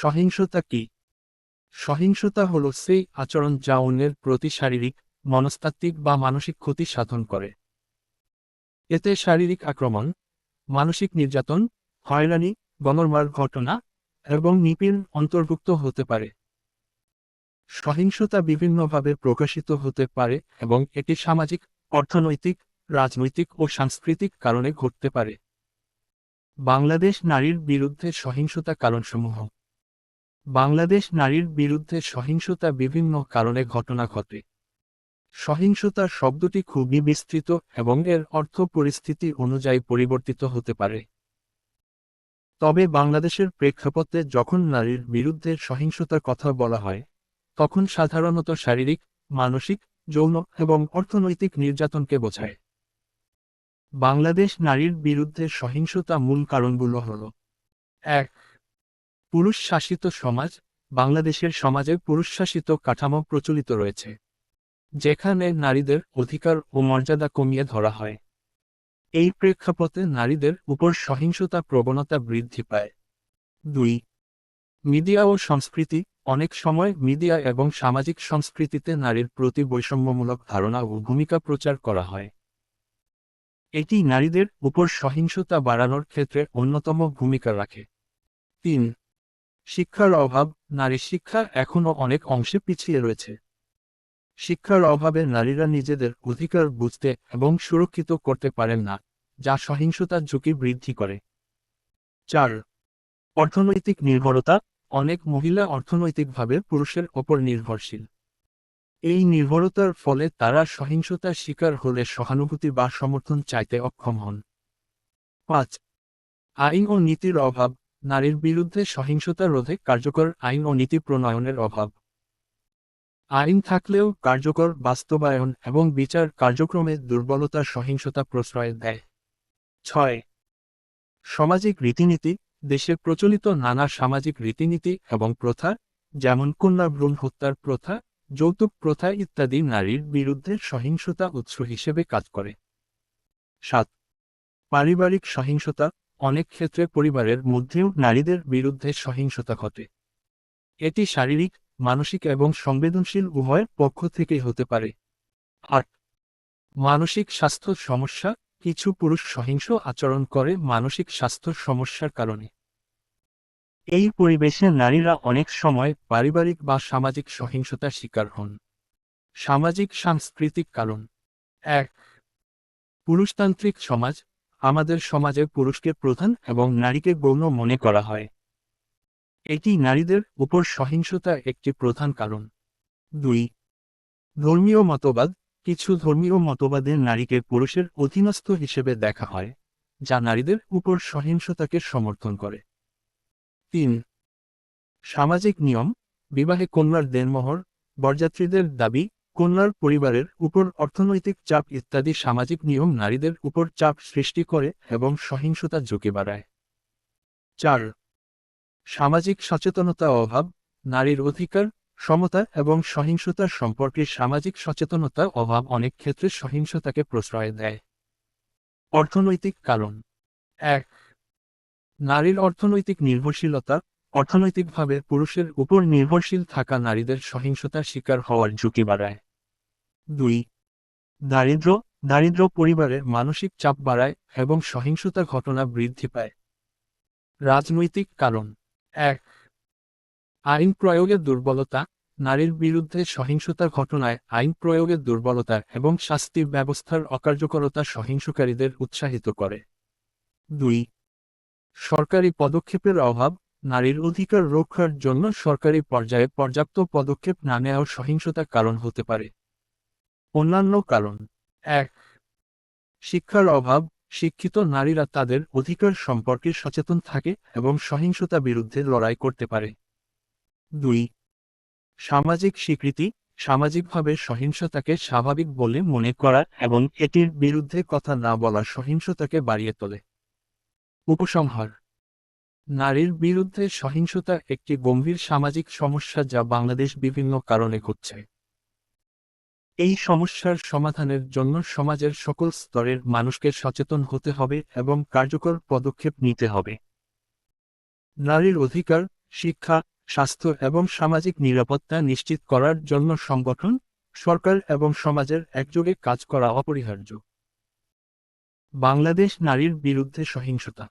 সহিংসতা কি? সহিংসতা হল সেই আচরণ যা অন্যের প্রতি শারীরিক, মনস্তাত্ত্বিক বা মানসিক ক্ষতি সাধন করে। এতে শারীরিক আক্রমণ, মানসিক নির্যাতন, হয়রানি গণরমার ঘটনা এবং নিপীড়ন অন্তর্ভুক্ত হতে পারে। সহিংসতা বিভিন্নভাবে প্রকাশিত হতে পারে এবং এটি সামাজিক, অর্থনৈতিক, রাজনৈতিক ও সাংস্কৃতিক কারণে ঘটতে পারে। বাংলাদেশ নারীর বিরুদ্ধে সহিংসতা কারণসমূহ বাংলাদেশ নারীর বিরুদ্ধে সহিংসতা বিভিন্ন কারণে ঘটনা ঘটে। সহিংসতা শব্দটি খুবই বিস্তৃত এবং এর অর্থ পরিস্থিতি অনুযায়ী পরিবর্তিত হতে পারে। তবে বাংলাদেশের প্রেক্ষাপটে যখন নারীর বিরুদ্ধে সহিংসতার কথা বলা হয়, তখন সাধারণত শারীরিক, মানসিক, যৌন এবং অর্থনৈতিক নির্যাতনকে বোঝায়। বাংলাদেশ নারীর বিরুদ্ধে সহিংসতা মূল কারণগুলো হল, এক পুরুষ শাসিত সমাজ, বাংলাদেশের সমাজে পুরুষ শাসিত কাঠামো প্রচলিত রয়েছে, যেখানে নারীদের অধিকার ও মর্যাদা কমিয়ে ধরা হয়। এই প্রেক্ষাপটে নারীদের উপর সহিংসতা প্রবণতা বৃদ্ধি পায়। দুই, মিডিয়া ও সংস্কৃতি, অনেক সময় মিডিয়া এবং সামাজিক সংস্কৃতিতে নারীর প্রতি বৈষম্যমূলক ধারণা ও ভূমিকা প্রচার করা হয়। এটি নারীদের উপর সহিংসতা বাড়ানোর ক্ষেত্রে অন্যতম ভূমিকা রাখে। তিন শিক্ষার অভাব, নারী শিক্ষা এখনও অনেক অংশে পিছিয়ে রয়েছে। শিক্ষার অভাবে নারীরা নিজেদের অধিকার বুঝতে এবং সুরক্ষিত করতে পারেন না, যা সহিংসতার ঝুঁকি বৃদ্ধি করে। চার, অর্থনৈতিক নির্ভরতা, অনেক মহিলা অর্থনৈতিকভাবে পুরুষের ওপর নির্ভরশীল। এই নির্ভরতার ফলে তারা সহিংসতার শিকার হলে সহানুভূতি বা সমর্থন চাইতে অক্ষম হন। পাঁচ, আইন ও নীতির অভাব নারীর বিরুদ্ধে সহিংসতা রোধে কার্যকর আইন ও নীতি প্রণয়নের অভাব। আইন থাকলেও কার্যকর বাস্তবায়ন এবং বিচার কার্যক্রমে দুর্বলতা সহিংসতা প্রশ্রয় দেয়। ছয়, সামাজিক রীতিনীতি, দেশে প্রচলিত নানা সামাজিক রীতিনীতি এবং প্রথা, যেমন কন্যা ভ্রূণ হত্যার প্রথা, যৌতুক প্রথা ইত্যাদি নারীর বিরুদ্ধে সহিংসতা উৎস হিসেবে কাজ করে। সাত, পারিবারিক সহিংসতা অনেক ক্ষেত্রে পরিবারের মধ্যেও নারীদের বিরুদ্ধে সহিংসতা ঘটে। এটি শারীরিক, মানসিক এবং সংবেদনশীল উভয়ের পক্ষ থেকেই হতে পারে। আট, মানসিক স্বাস্থ্য সমস্যা, কিছু পুরুষ সহিংস আচরণ করে মানসিক স্বাস্থ্য সমস্যার কারণে। এই পরিবেশে নারীরা অনেক সময় পারিবারিক বা সামাজিক সহিংসতার শিকার হন। সামাজিক সাংস্কৃতিক কারণ। এক, পুরুষতান্ত্রিক সমাজ আমাদের সমাজে পুরুষকে প্রধান এবং নারীকে গৌণ মনে করা হয়। এটি নারীদের উপর সহিংসতা একটি প্রধান কারণ। দুই, ধর্মীয় মতবাদ, কিছু ধর্মীয় মতবাদে নারীকে পুরুষের অধীনস্থ হিসেবে দেখা হয়, যা নারীদের উপর সহিংসতাকে সমর্থন করে। তিন, সামাজিক নিয়ম, বিবাহে কন্যার দেনমোহর, বরযাত্রীদের দাবি কন্যার পরিবারের উপর অর্থনৈতিক চাপ ইত্যাদি সামাজিক নিয়ম নারীদের উপর চাপ সৃষ্টি করে এবং সহিংসতা ঝুঁকি বাড়ায়। চার, সামাজিক সচেতনতা অভাব, নারীর অধিকার, সমতা এবং সহিংসতার সম্পর্কে সামাজিক সচেতনতা অভাব অনেক ক্ষেত্রে সহিংসতাকে প্রশ্রয় দেয়। অর্থনৈতিক কারণ। এক, নারীর অর্থনৈতিক নির্ভরশীলতা অর্থনৈতিকভাবে পুরুষের উপর নির্ভরশীল থাকা নারীদের সহিংসতার শিকার হওয়ার ঝুঁকি বাড়ায়। দুই, দারিদ্র দারিদ্র পরিবারের মানসিক চাপ বাড়ায় এবং সহিংসতার ঘটনা বৃদ্ধি পায়। রাজনৈতিক কারণ। এক, আইন প্রয়োগের দুর্বলতা, নারীর বিরুদ্ধে সহিংসতার ঘটনায় আইন প্রয়োগের দুর্বলতা এবং শাস্তি ব্যবস্থার অকার্যকরতা সহিংসকারীদের উৎসাহিত করে। দুই, সরকারি পদক্ষেপের অভাব নারীর অধিকার রক্ষার জন্য সরকারি পর্যায়ে পর্যাপ্ত পদক্ষেপ না নেওয়াও সহিংসতার কারণ হতে পারে। অন্যান্য কারণ। এক, শিক্ষার অভাব। শিক্ষিত নারীরা তাদের অধিকার সম্পর্কে সচেতন থাকে এবং সহিংসতা বিরুদ্ধে লড়াই করতে পারে। দুই, সামাজিক স্বীকৃতি। সামাজিকভাবে সহিংসতাকে স্বাভাবিক বলে মনে করা এবং এটির বিরুদ্ধে কথা না বলা সহিংসতাকে বাড়িয়ে তোলে। উপসংহার। নারীর বিরুদ্ধে সহিংসতা একটি গম্ভীর সামাজিক সমস্যা যা বাংলাদেশ বিভিন্ন কারণে ঘটছে। এই সমস্যার সমাধানের জন্য সমাজের সকল স্তরের মানুষকে সচেতন হতে হবে এবং কার্যকর পদক্ষেপ নিতে হবে। নারীর অধিকার, শিক্ষা, স্বাস্থ্য এবং সামাজিক নিরাপত্তা নিশ্চিত করার জন্য সংগঠন, সরকার এবং সমাজের একযোগে কাজ করা অপরিহার্য। বাংলাদেশ নারীর বিরুদ্ধে সহিংসতা